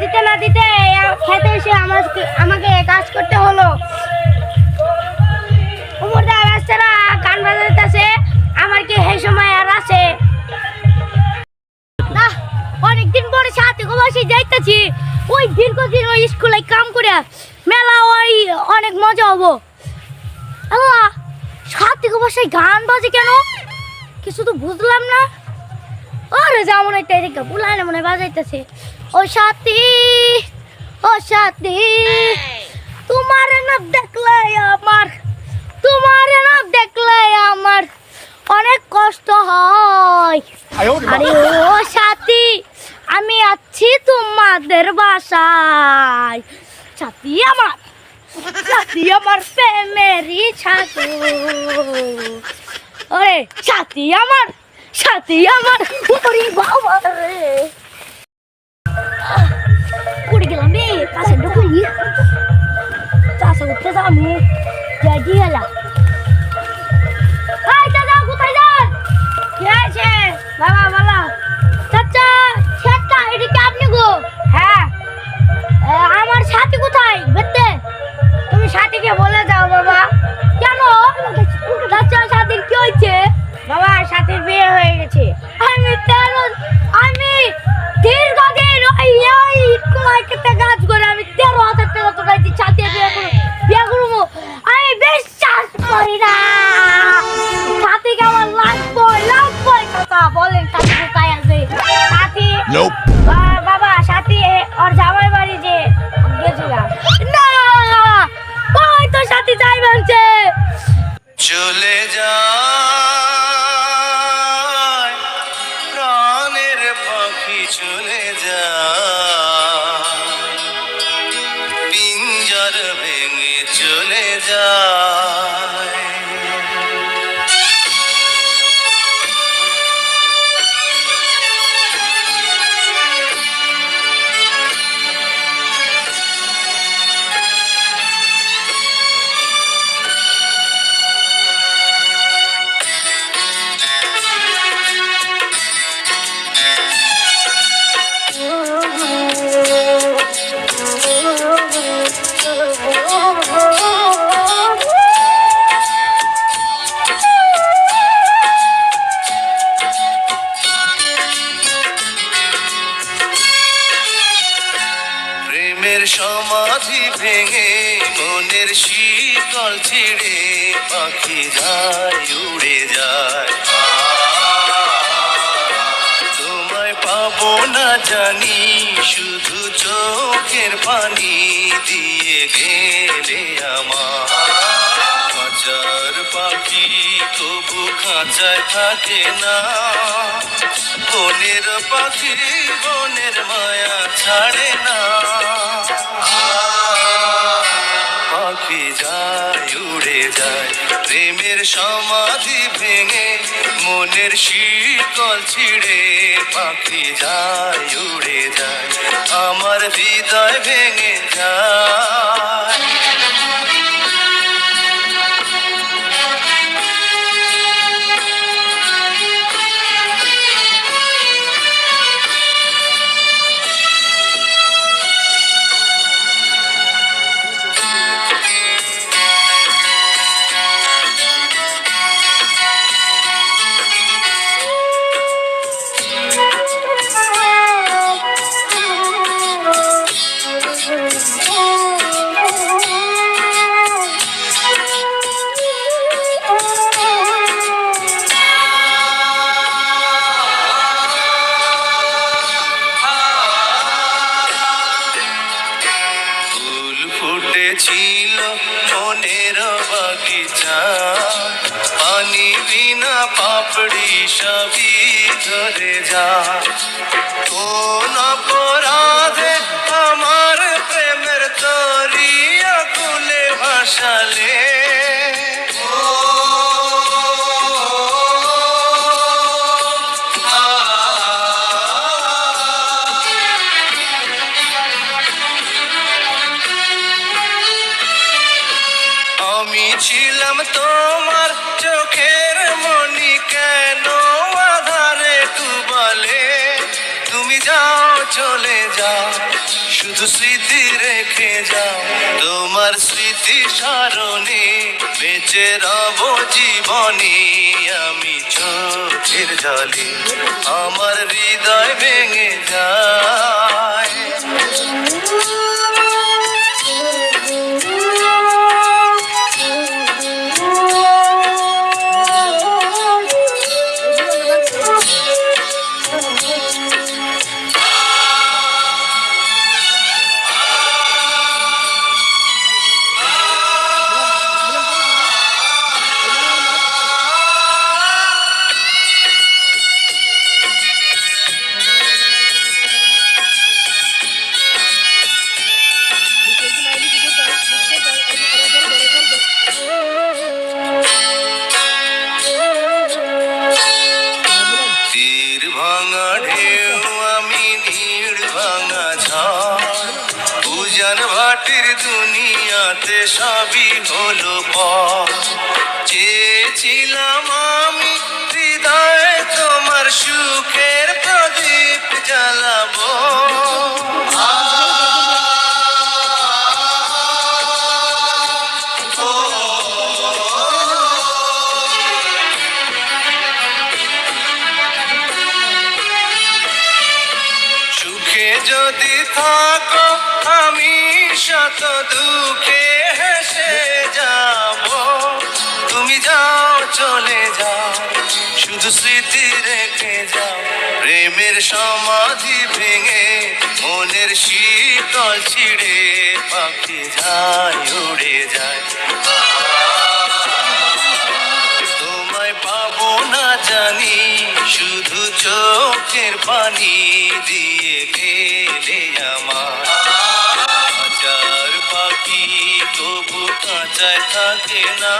দিতে না দিতে খেতে এসে আমাকে আমাকে কাজ করতে হলো। গান আমার কি সময় আর অনেকদিন পরে যাইতেছি। ওই স্কুলে কাম করে মেলা ওই অনেক মজা গান বাজে কেন? কিছু তো বুঝলাম না। আরে যেমন একটা এদিকে বুলাইলে মনে বাজাইতেছে। ও সাথী ও সাথী তোমার না দেখলে আমার তোমার না দেখলে আমার অনেক কষ্ট হয়। আরে ও সাথী আমি আছি তোমাদের বাসায়। সাথী আমার সাথী আমার প্রেমেরই ছাতু ওরে সাথী আমার সাথী আমার ওরে বাবা রে। উড়ে গেলাম রে কাছে ঢুকুই চাষা করতে যাব। বাবা বাবা চাচা ছেটটা আপনি গো। হ্যাঁ। আমার সাথী কোথায়? বেতে তুমি সাথীকে বলে দাও চলে যায় সমাধি ভেঙে মনের শীতল ছিঁড়ে পাখি যায় উড়ে যায়। তোমায় পাবো না জানি, শুধু চোখের পানি দিয়ে গেলে আমার। খাঁচার পাখি তবু খাঁচায় থাকে না। বনের পাখি বনের মায়া ছাড়ে না। পাখি যায়, উড়ে যায়, প্রেমের সমাধি ভেঙে, মনের শীতল ছিঁড়ে। পাখি যায়, উড়ে যায়, আমার হৃদয় ভেঙে যায়। পাপড়ি সবই ধরে যা। কোন অপরাধে আমার প্রেমের তরিয়া কুলে ভাসালে চলে যাও, শুধু স্মৃতি রেখে যাও। তোমার স্মৃতি সারণে বেঁচে রব জীবনে। আমি চোখের জলে আমার হৃদয় ভেঙে যায়। ভাটির দুনিয়াতে সবই হলো পর চেয়েছিলাম আমি হৃদয়ে তোমার সুখের প্রদীপ জ্বালাবো। যদি থাকো আমি শত দুঃখে হেসে যাব। তুমি যাও, চলে যাও, শুধু স্মৃতি রেখে যাও। প্রেমের সমাধি ভেঙে মনের শীতল ছিড়ে পাখি যায়, উড়ে যায়। তোমায় পাবো না জানি, শুধু চোখের পানি দিয়ে গেলে আমার। পাখি তবু কাঁচায় থাকে না।